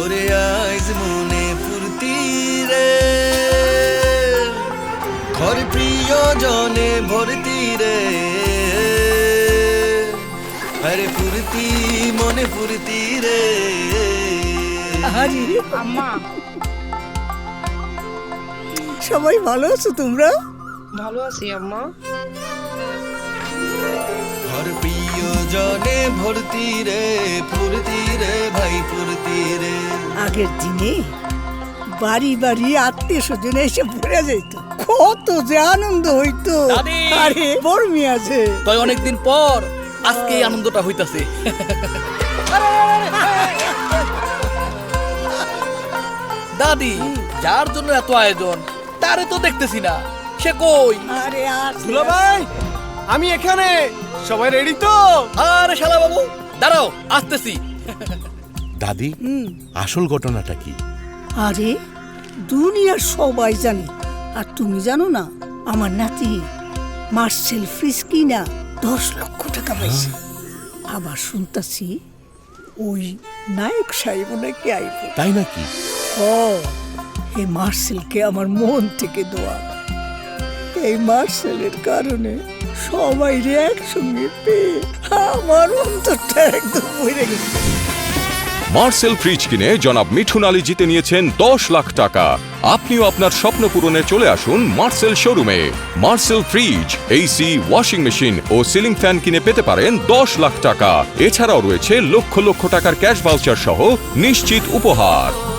ওরে আজ মনে ফুর্তি রে। ঘর প্রিয় জনে ভর্তি রে। আরে ফুর্তি মনে ফুর্তি রে। আম্মা। সবাই ভালো আছো তোমরা? ভালো আছি আম্মা। ঘর প্রিয় জনে ভর্তি রে ফুর্তি রে ভাই আগের দিনে বাড়ি বাড়ি আত্মীয় স্বজন এসে ভরে যেত কত যে আনন্দ হইতো। দাদি! আরে বর্মি আছে। তাই অনেকদিন পর আজকে এই আনন্দটা হইতাছে। দাদি যার জন্য এত আয়োজন তারে তো দেখতেছি না। সে কই? আরে আর ভাই আমি এখানে। সবাই রেডি তো? আরে শালা বাবু দাঁড়াও আসতেছি। দাদি আসল ঘটনাটা কি? আরে দুনিয়ার সবাই জানে। আর তুমি জানো না আমার নাতি মার্সেল ফ্রিজ কিনা দশ লক্ষ টাকা পাইছে। আবার শুনতাছি ওই নায়ক সাহেব নাকি আইব। তাই নাকি? ও এই মার্সেলকে আমার মন থেকে দোয়া। এই মার্সেলের কারণে সবাই রে একসঙ্গে পেয়ে আমার অন্তরটা একদম ভরে গেছে। মার্সেল ফ্রিজ কিনে জনাব মিঠুন আলী জিতে নিয়েছেন দশ লাখ টাকা। আপনিও আপনার স্বপ্ন পূরণে চলে আসুন মার্সেল শোরুমে। Marcel fridge AC washing machine ও সিলিং ফ্যান কিনে পেতে পারেন দশ লাখ টাকা। এছাড়াও রয়েছে লক্ষ লক্ষ টাকার ক্যাশ ভাউচার সহ নিশ্চিত উপহার।